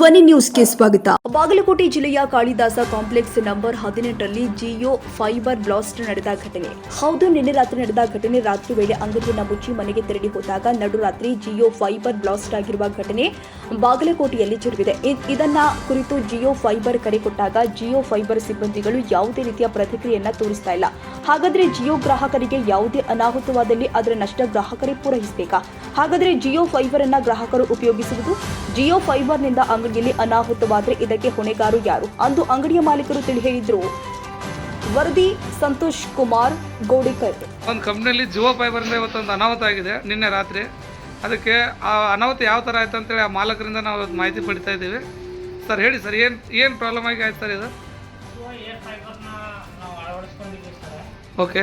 ಧ್ವನಿ ನ್ಯೂಸ್ಗೆ ಸ್ವಾಗತ. ಬಾಗಲಕೋಟೆ ಜಿಲ್ಲೆಯ ಕಾಳಿದಾಸ ಕಾಂಪ್ಲೆಕ್ಸ್ ನಂಬರ್ ಹದಿನೆಂಟರಲ್ಲಿ ಜಿಯೋ ಫೈಬರ್ ಬ್ಲಾಸ್ಟ್ ನಡೆದ ಘಟನೆ. ಹೌದು, ನಿನ್ನೆ ರಾತ್ರಿ ನಡೆದ ಘಟನೆ. ರಾತ್ರಿ ವೇಳೆ ಅಂಗಡಿಯನ್ನು ಮುಚ್ಚಿ ಮನೆಗೆ ತೆರಳಿ ಹೋದಾಗ ನಡುರಾತ್ರಿ ಜಿಯೋ ಫೈಬರ್ ಬ್ಲಾಸ್ಟ್ ಆಗಿರುವ ಘಟನೆ ಬಾಗಲಕೋಟೆಯಲ್ಲಿ ಜರುಗಿದೆ. ಇದನ್ನ ಕುರಿತು ಜಿಯೋ ಫೈಬರ್ ಕರೆ ಕೊಟ್ಟಾಗ ಜಿಯೋ ಫೈಬರ್ ಸಿಬ್ಬಂದಿಗಳು ಯಾವುದೇ ರೀತಿಯ ಪ್ರತಿಕ್ರಿಯೆಯನ್ನ ತೋರಿಸ್ತಾ ಇಲ್ಲ. ಹಾಗಾದ್ರೆ ಜಿಯೋ ಗ್ರಾಹಕರಿಗೆ ಯಾವುದೇ ಅನಾಹುತವಾದಲ್ಲಿ ಅದರ ನಷ್ಟ ಗ್ರಾಹಕರೇ ಪೂರೈಸಬೇಕಾ? ಹಾಗಾದ್ರೆ ಜಿಯೋ ಫೈಬರ್ ಅನ್ನ ಗ್ರಾಹಕರು ಉಪಯೋಗಿಸುವುದು? ಜಿಯೋ ಫೈಬರ್ನಿಂದ ಅಂಗಡಿಯಲ್ಲಿ ಅನಾಹುತವಾದ್ರೆ ಇದಕ್ಕೆ ಹೊಣೆಗಾರು ಯಾರು? ಅಂದು ಅಂಗಡಿಯ ಮಾಲೀಕರು ತಿಳಿ ಹೇಳಿದ್ರು ವರದಿ ಸಂತೋಷ್ ಕುಮಾರ್ ಗೋಡಿಕರ್. ಒಂದು ಕಂಪ್ನಿಯಲ್ಲಿ ಜಿಯೋ ಫೈಬರಿಂದ ಇವತ್ತೊಂದು ಅನಾಹುತ ಆಗಿದೆ ನಿನ್ನೆ ರಾತ್ರಿ. ಅದಕ್ಕೆ ಆ ಅನಾಹುತ ಯಾವ ಥರ ಆಯ್ತು ಅಂತೇಳಿ ಆ ಮಾಲಕರಿಂದ ನಾವು ಮಾಹಿತಿ ಪಡಿತಾ ಇದ್ದೀವಿ. ಸರ್, ಹೇಳಿ ಸರ್, ಏನು ಏನು ಪ್ರಾಬ್ಲಮ್ ಆಗಿ ಆಯ್ತು ಸರ್ ಇದು? ಫೈಬರ್ನ ಓಕೆ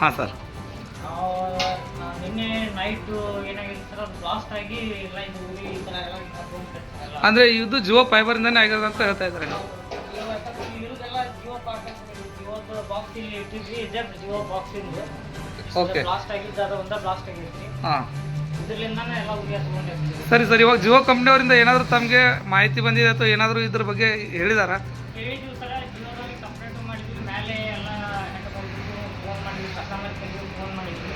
ಹಾಂ, ಸರ್. ನಿನ್ನೆ ನೈಟು ಏನಾಗಿದೆ ಸರ್ ಅದು ಬ್ಲಾಸ್ಟ್ ಆಗಿ ಎಲ್ಲ ಇದು ಉರಿ ಈ ಥರ ಎಲ್ಲ ಅಂದರೆ ಇದು ಜಿಯೋ ಫೈಬರಿಂದನೇ ಆಗಿರೋದು ಅಂತ ಹೇಳ್ತಾ ಇದ್ದಾರೆ. ನೀವು ಇರೋದೆಲ್ಲ ಜಿಯೋ ಜಿಯೋದ ಬಾಕ್ಸ್ ಇಲ್ಲಿ ಇಟ್ಟಿದ್ವಿ ಇದೆ ಜಿಯೋ ಬಾಕ್ಸ್ ಇಂದು Okay. ಬ್ಲಾಸ್ಟ್ ಆಗಿದ್ದು ಅದು ಒಂದೇ ಬ್ಲಾಸ್ಟ್ ಹಾಂ. ಇದರಿಂದಾನೇ ಎಲ್ಲ ಉರಿ ಹಚ್ಕೊಂಡಿರ್ತೀವಿ ಸರಿ ಸರ್ ಇವಾಗ ಜಿಯೋ ಕಂಪ್ನಿಯವರಿಂದ ಏನಾದರೂ ತಮಗೆ ಮಾಹಿತಿ ಬಂದಿದೆ ಅಥವಾ ಏನಾದರೂ ಇದ್ರ ಬಗ್ಗೆ ಹೇಳಿದಾರಾ? ಹೇಳಿದ್ವಿ ಸರ ಜಿಯೋದಲ್ಲಿ ಕಂಪ್ಲೇಂಟ್ ಮಾಡಿದ್ವಿ ಮೇಲೆ ಎಲ್ಲ ಹೆಂಗೆ ಫೋನ್ ಮಾಡಿದ್ವಿ ಕಸ್ಟಮರ್ ಕೇರಿಗೆ ಫೋನ್ ಮಾಡಿದ್ವಿ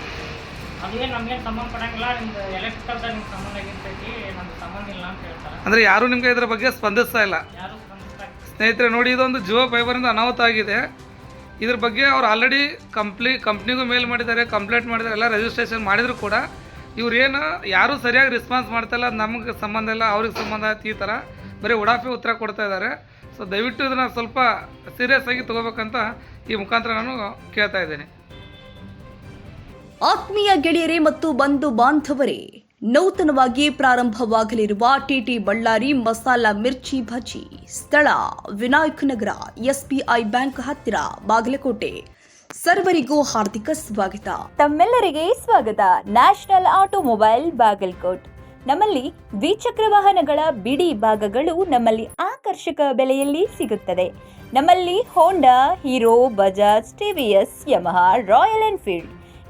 ಅದೇನು ನಮ್ಗೇನು ಸಂಬಂಧ ಪಡಂಗಿಲ್ಲ ನಿಮ್ದು ನಿಮ್ಗೆ ಸಂಬಂಧ ಆಗಿರ್ತೈತಿ ನಮ್ಗೆ ಸಂಬಂಧ ಇಲ್ಲ ಅಂತ ಹೇಳ್ತಾರೆ. ಅಂದರೆ ಯಾರು ನಿಮಗೆ ಇದ್ರ ಬಗ್ಗೆ ಸ್ಪಂದಿಸ್ತಾ ಇಲ್ಲ? ಯಾರು ಸ್ಪಂದಿಸ್ತಾ ಸ್ನೇಹಿತರೆ ನೋಡಿ ಇದೊಂದು ಜಿಯೋ ಫೈಬರಿಂದ ಅನಾಹುತ ಆಗಿದೆ. ಇದ್ರ ಬಗ್ಗೆ ಅವ್ರು ಆಲ್ರೆಡಿ ಕಂಪ್ಲಿ ಕಂಪ್ನಿಗೂ ಮೇಲ್ ಮಾಡಿದ್ದಾರೆ ಕಂಪ್ಲೇಂಟ್ ಮಾಡಿದ್ದಾರೆ ಎಲ್ಲ ರಿಜಿಸ್ಟ್ರೇಷನ್ ಮಾಡಿದ್ರು ಕೂಡ. ಇವ್ರೇನು ಯಾರು ಯಾರೂ ಸರಿಯಾಗಿ ರೆಸ್ಪಾನ್ಸ್ ಮಾಡ್ತಾಯಿಲ್ಲ ನಮಗೆ ಸಂಬಂಧ ಇಲ್ಲ ಅವ್ರಿಗೆ ಸಂಬಂಧ ಆಯ್ತು ಈ ಥರ ಬರೀ ಉಡಾಫೆ ಉತ್ತರ ಕೊಡ್ತಾ ಇದ್ದಾರೆ. ಸೊ ದಯವಿಟ್ಟು ಇದನ್ನು ಸ್ವಲ್ಪ ಸೀರಿಯಸ್ ಆಗಿ ತೊಗೋಬೇಕಂತ ಈ ಮುಖಾಂತರ ನಾನು ಕೇಳ್ತಾ ಇದ್ದೀನಿ. ಆತ್ಮೀಯ ಗೆಳೆಯರೇ ಮತ್ತು ಬಂಧು ಬಾಂಧವರೇ, ನೂತನವಾಗಿ ಪ್ರಾರಂಭವಾಗಲಿರುವ ಟಿಟಿ ಬಳ್ಳಾರಿ ಮಸಾಲಾ ಮಿರ್ಚಿ ಭಜಿ, ಸ್ಥಳ ವಿನಾಯಕ್ ನಗರ, ಎಸ್ಬಿಐ ಬ್ಯಾಂಕ್ ಹತ್ತಿರ, ಬಾಗಲಕೋಟೆ. ಸರ್ವರಿಗೂ ಹಾರ್ದಿಕ ಸ್ವಾಗತ. ತಮ್ಮೆಲ್ಲರಿಗೆ ಸ್ವಾಗತ. National automobile Bagalkot. ನಮ್ಮಲ್ಲಿ ದ್ವಿಚಕ್ರ ವಾಹನಗಳ ಬಿಡಿ ಭಾಗಗಳು ನಮ್ಮಲ್ಲಿ ಆಕರ್ಷಕ ಬೆಲೆಯಲ್ಲಿ ಸಿಗುತ್ತದೆ. ನಮ್ಮಲ್ಲಿ Honda Hero Bajaj TVS Yamaha Royal Enfield